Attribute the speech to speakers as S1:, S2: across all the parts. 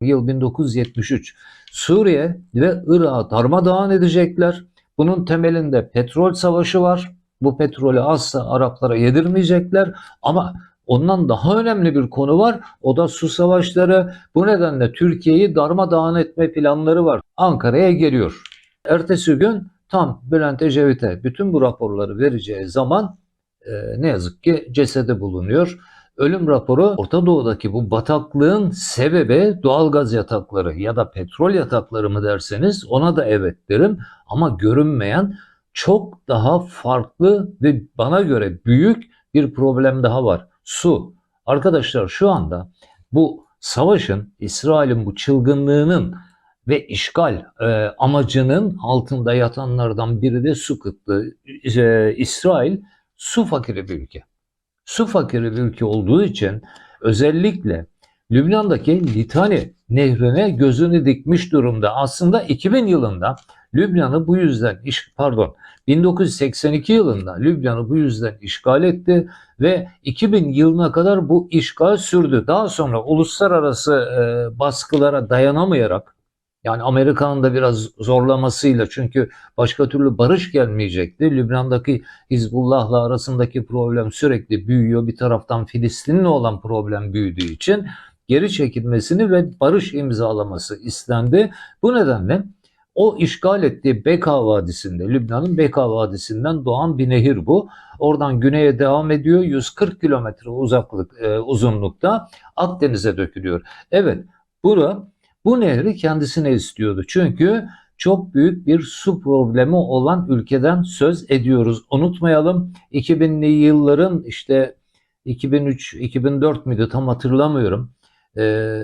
S1: Yıl 1973. Suriye ve Irak'ı darmadağın edecekler. Bunun temelinde petrol savaşı var. Bu petrolü asla Araplara yedirmeyecekler ama ondan daha önemli bir konu var. O da su savaşları. Bu nedenle Türkiye'yi darmadağın etme planları var. Ankara'ya geliyor. Ertesi gün tam Bülent Ecevit'e bütün bu raporları vereceği zaman e, ne yazık ki cesedi bulunuyor. Ölüm raporu Orta Doğu'daki bu bataklığın sebebi doğalgaz yatakları ya da petrol yatakları mı derseniz ona da evet derim. Ama görünmeyen çok daha farklı ve bana göre büyük bir problem daha var. Su. Arkadaşlar şu anda bu savaşın, İsrail'in bu çılgınlığının ve işgal e, amacının altında yatanlardan biri de su kıtlığı. E, İsrail su fakiri bir ülke. Su fakiri bir ülke olduğu için özellikle Lübnan'daki Litani nehrine gözünü dikmiş durumda. Aslında 2000 yılında Lübnan'ı bu yüzden iş pardon 1982 yılında Lübnan'ı bu yüzden işgal etti ve 2000 yılına kadar bu işgal sürdü. Daha sonra uluslararası baskılara dayanamayarak yani Amerika'nın da biraz zorlamasıyla çünkü başka türlü barış gelmeyecekti. Lübnan'daki Hizbullah'la arasındaki problem sürekli büyüyor. Bir taraftan Filistin'le olan problem büyüdüğü için geri çekilmesini ve barış imzalaması istendi. Bu nedenle o işgal ettiği Beka Vadisi'nde, Lübnan'ın Beka Vadisi'nden doğan bir nehir bu. Oradan güneye devam ediyor. 140 kilometre uzaklık e, uzunlukta Akdeniz'e dökülüyor. Evet, bura bu nehri kendisine istiyordu. Çünkü çok büyük bir su problemi olan ülkeden söz ediyoruz. Unutmayalım 2000'li yılların işte 2003-2004 müydü tam hatırlamıyorum. Ee,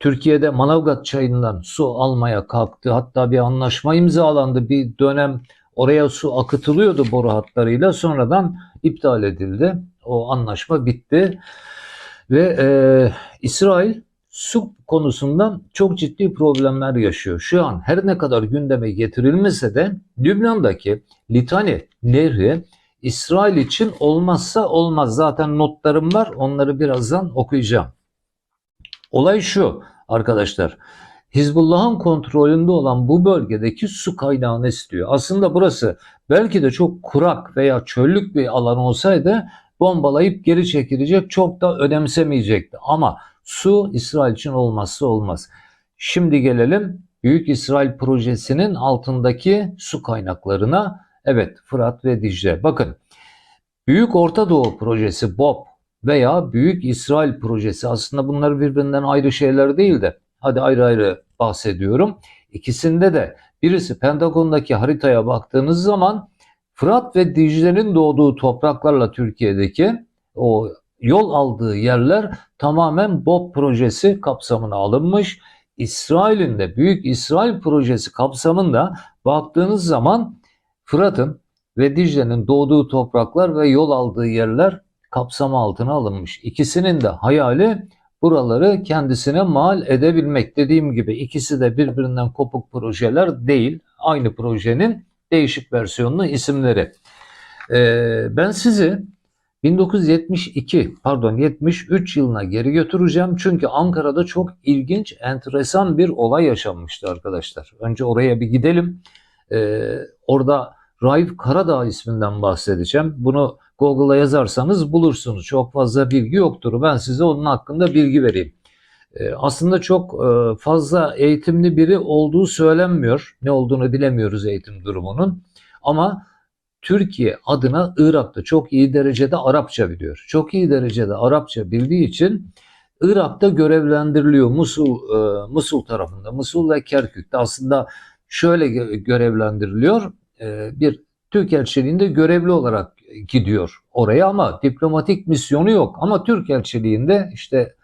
S1: Türkiye'de Manavgat çayından su almaya kalktı. Hatta bir anlaşma imzalandı. Bir dönem oraya su akıtılıyordu boru hatlarıyla. Sonradan iptal edildi. O anlaşma bitti. Ve e, İsrail su konusundan çok ciddi problemler yaşıyor. Şu an her ne kadar gündeme getirilmese de Lübnan'daki Litani Nehri İsrail için olmazsa olmaz. Zaten notlarım var. Onları birazdan okuyacağım. Olay şu arkadaşlar. Hizbullah'ın kontrolünde olan bu bölgedeki su kaynağını istiyor. Aslında burası belki de çok kurak veya çöllük bir alan olsaydı bombalayıp geri çekilecek çok da önemsemeyecekti. Ama su İsrail için olmazsa olmaz. Şimdi gelelim Büyük İsrail projesinin altındaki su kaynaklarına. Evet Fırat ve Dicle. Bakın Büyük Orta Doğu projesi BOP veya Büyük İsrail projesi aslında bunlar birbirinden ayrı şeyler değil de hadi ayrı ayrı bahsediyorum. İkisinde de birisi Pentagon'daki haritaya baktığınız zaman Fırat ve Dicle'nin doğduğu topraklarla Türkiye'deki o yol aldığı yerler tamamen BOP projesi kapsamına alınmış. İsrail'in de Büyük İsrail projesi kapsamında baktığınız zaman Fırat'ın ve Dicle'nin doğduğu topraklar ve yol aldığı yerler kapsama altına alınmış. İkisinin de hayali buraları kendisine mal edebilmek. Dediğim gibi ikisi de birbirinden kopuk projeler değil. Aynı projenin değişik versiyonlu isimleri. Ee, ben sizi 1972 pardon 73 yılına geri götüreceğim. Çünkü Ankara'da çok ilginç, enteresan bir olay yaşanmıştı arkadaşlar. Önce oraya bir gidelim. Ee, orada Raif Karadağ isminden bahsedeceğim. Bunu Google'a yazarsanız bulursunuz. Çok fazla bilgi yoktur. Ben size onun hakkında bilgi vereyim. Ee, aslında çok e, fazla eğitimli biri olduğu söylenmiyor. Ne olduğunu bilemiyoruz eğitim durumunun. Ama Türkiye adına Irak'ta çok iyi derecede Arapça biliyor. Çok iyi derecede Arapça bildiği için Irak'ta görevlendiriliyor Musul e, Musul tarafında. Musul ve Kerkük'te aslında şöyle görevlendiriliyor. E, bir Türk elçiliğinde görevli olarak gidiyor oraya ama diplomatik misyonu yok. Ama Türk elçiliğinde işte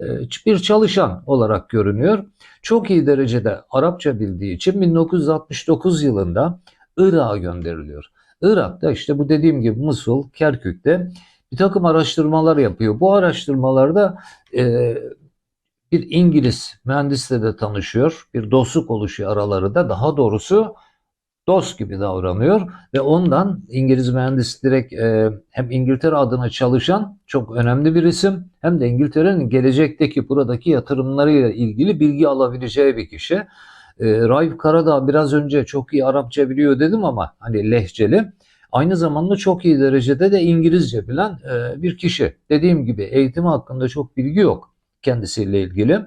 S1: e, bir çalışan olarak görünüyor. Çok iyi derecede Arapça bildiği için 1969 yılında Irak'a gönderiliyor. Irak'ta işte bu dediğim gibi Musul, Kerkük'te bir takım araştırmalar yapıyor. Bu araştırmalarda e, bir İngiliz mühendisle de tanışıyor. Bir dostluk oluşuyor aralarında. Daha doğrusu dost gibi davranıyor ve ondan İngiliz mühendis direkt e, hem İngiltere adına çalışan çok önemli bir isim hem de İngiltere'nin gelecekteki buradaki yatırımlarıyla ilgili bilgi alabileceği bir kişi. E, Raif Karadağ biraz önce çok iyi Arapça biliyor dedim ama hani lehçeli. Aynı zamanda çok iyi derecede de İngilizce bilen e, bir kişi. Dediğim gibi eğitimi hakkında çok bilgi yok kendisiyle ilgili.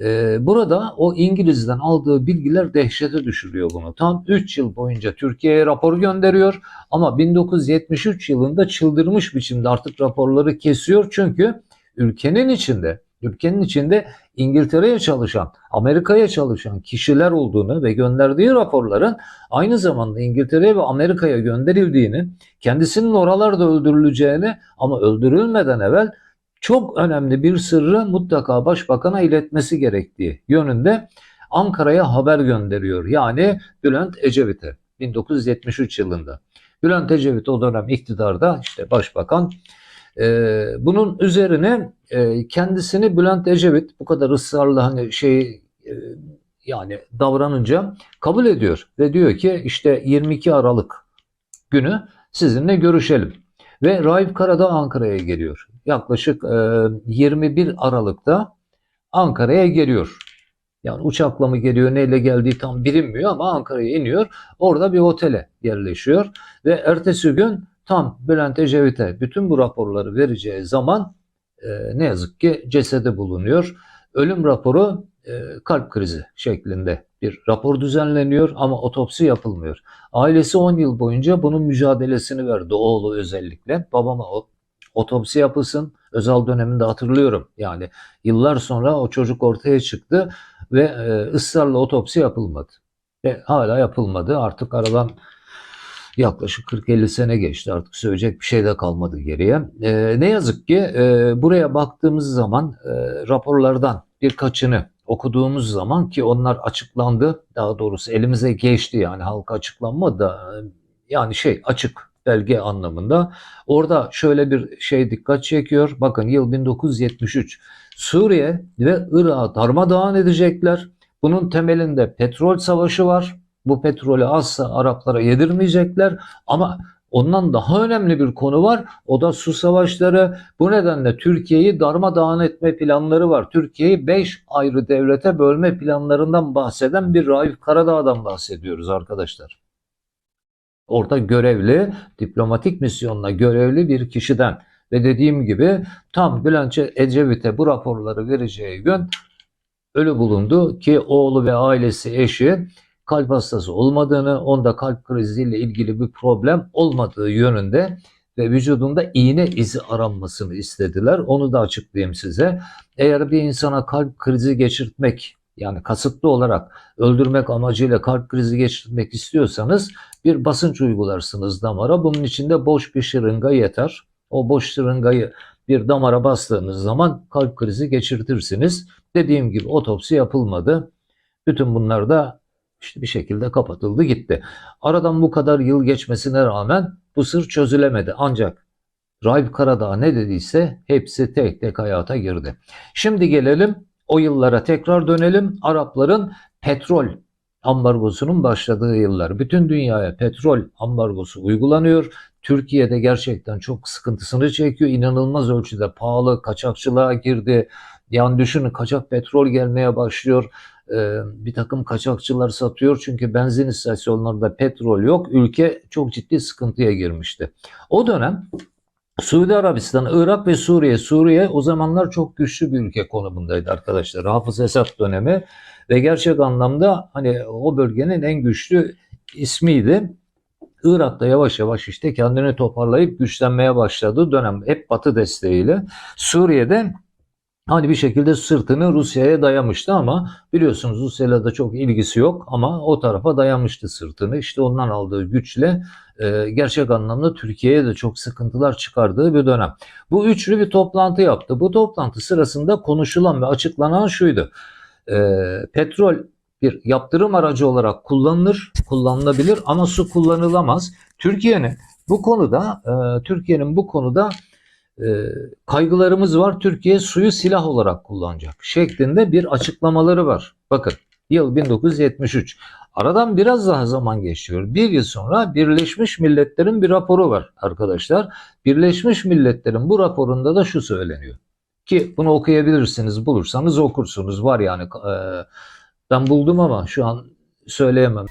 S1: Ee, burada o İngiliz'den aldığı bilgiler dehşete düşürüyor bunu. Tam 3 yıl boyunca Türkiye'ye rapor gönderiyor ama 1973 yılında çıldırmış biçimde artık raporları kesiyor çünkü ülkenin içinde ülkenin içinde İngiltere'ye çalışan, Amerika'ya çalışan kişiler olduğunu ve gönderdiği raporların aynı zamanda İngiltere'ye ve Amerika'ya gönderildiğini, kendisinin oralarda öldürüleceğini ama öldürülmeden evvel çok önemli bir sırrı mutlaka başbakana iletmesi gerektiği yönünde Ankara'ya haber gönderiyor. Yani Bülent Ecevit'e 1973 yılında. Bülent Ecevit o dönem iktidarda işte başbakan. Ee, bunun üzerine e, kendisini Bülent Ecevit bu kadar ısrarlı hani şey e, yani davranınca kabul ediyor ve diyor ki işte 22 Aralık günü sizinle görüşelim. Ve Raif Karadağ Ankara'ya geliyor. Yaklaşık e, 21 Aralık'ta Ankara'ya geliyor. Yani uçakla mı geliyor, neyle geldiği tam bilinmiyor ama Ankara'ya iniyor. Orada bir otele yerleşiyor. Ve ertesi gün tam Bülent Ecevit'e bütün bu raporları vereceği zaman e, ne yazık ki cesedi bulunuyor. Ölüm raporu e, kalp krizi şeklinde bir rapor düzenleniyor ama otopsi yapılmıyor. Ailesi 10 yıl boyunca bunun mücadelesini verdi oğlu özellikle. Babama otopsi yapılsın. Özal döneminde hatırlıyorum. Yani yıllar sonra o çocuk ortaya çıktı ve e, ısrarla otopsi yapılmadı. Ve hala yapılmadı. Artık aradan yaklaşık 40-50 sene geçti. Artık söyleyecek bir şey de kalmadı geriye. E, ne yazık ki e, buraya baktığımız zaman e, raporlardan birkaçını okuduğumuz zaman ki onlar açıklandı daha doğrusu elimize geçti yani halka açıklanmadı da yani şey açık belge anlamında. Orada şöyle bir şey dikkat çekiyor. Bakın yıl 1973. Suriye ve Irak'ı darmadağın edecekler. Bunun temelinde petrol savaşı var. Bu petrolü asla Araplara yedirmeyecekler ama Ondan daha önemli bir konu var. O da su savaşları. Bu nedenle Türkiye'yi darmadağın etme planları var. Türkiye'yi 5 ayrı devlete bölme planlarından bahseden bir Raif Karadağ'dan bahsediyoruz arkadaşlar. Orada görevli, diplomatik misyonla görevli bir kişiden ve dediğim gibi tam Bülent Ecevit'e bu raporları vereceği gün ölü bulundu ki oğlu ve ailesi eşi kalp hastası olmadığını, onda kalp kriziyle ilgili bir problem olmadığı yönünde ve vücudunda iğne izi aranmasını istediler. Onu da açıklayayım size. Eğer bir insana kalp krizi geçirtmek yani kasıtlı olarak öldürmek amacıyla kalp krizi geçirtmek istiyorsanız bir basınç uygularsınız damara. Bunun içinde boş bir şırınga yeter. O boş şırıngayı bir damara bastığınız zaman kalp krizi geçirtirsiniz. Dediğim gibi otopsi yapılmadı. Bütün bunlar da işte bir şekilde kapatıldı gitti. Aradan bu kadar yıl geçmesine rağmen bu sır çözülemedi. Ancak Raif Karadağ ne dediyse hepsi tek tek hayata girdi. Şimdi gelelim o yıllara tekrar dönelim. Arapların petrol ambargosunun başladığı yıllar. Bütün dünyaya petrol ambargosu uygulanıyor. Türkiye'de gerçekten çok sıkıntısını çekiyor. İnanılmaz ölçüde pahalı kaçakçılığa girdi. Yani düşünün kaçak petrol gelmeye başlıyor e, bir takım kaçakçılar satıyor çünkü benzin istasyonlarında petrol yok. Ülke çok ciddi sıkıntıya girmişti. O dönem Suudi Arabistan, Irak ve Suriye. Suriye o zamanlar çok güçlü bir ülke konumundaydı arkadaşlar. Hafız Esad dönemi ve gerçek anlamda hani o bölgenin en güçlü ismiydi. Irak da yavaş yavaş işte kendini toparlayıp güçlenmeye başladığı dönem hep Batı desteğiyle. Suriye'de hani bir şekilde sırtını Rusya'ya dayamıştı ama biliyorsunuz Rusya'yla da çok ilgisi yok ama o tarafa dayamıştı sırtını. İşte ondan aldığı güçle e, gerçek anlamda Türkiye'ye de çok sıkıntılar çıkardığı bir dönem. Bu üçlü bir toplantı yaptı. Bu toplantı sırasında konuşulan ve açıklanan şuydu. E, petrol bir yaptırım aracı olarak kullanılır, kullanılabilir ama su kullanılamaz. Türkiye'nin bu konuda e, Türkiye'nin bu konuda e, kaygılarımız var. Türkiye suyu silah olarak kullanacak şeklinde bir açıklamaları var. Bakın Yıl 1973. Aradan biraz daha zaman geçiyor. Bir yıl sonra Birleşmiş Milletler'in bir raporu var arkadaşlar. Birleşmiş Milletler'in bu raporunda da şu söyleniyor. Ki bunu okuyabilirsiniz, bulursanız okursunuz. Var yani. e, ben buldum ama şu an söyleyemem.